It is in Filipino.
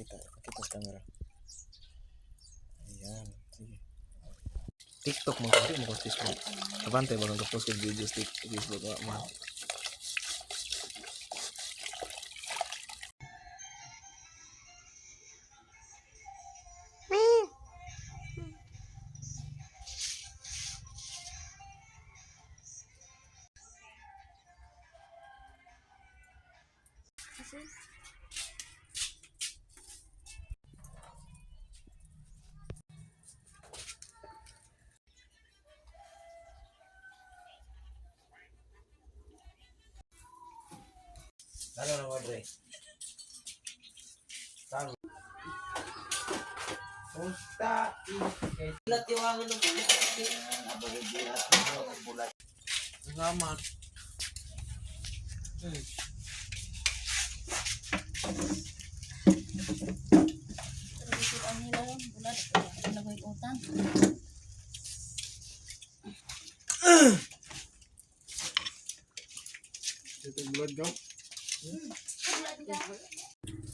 kita kita kamera ayan sige TikTok mo kasi mo kasi Facebook kabante ba nang post ng video sa Facebook wa man Thank you. Ano na mo, Dre? Saan? Pusta. Ilat yung ako ng bulat. Nabulat bulat. Nabulat bulat. Salamat. Hmm. Terus ang nila yun, bulat, yung utang. Ito. Bulat ka. 嗯不吃了今天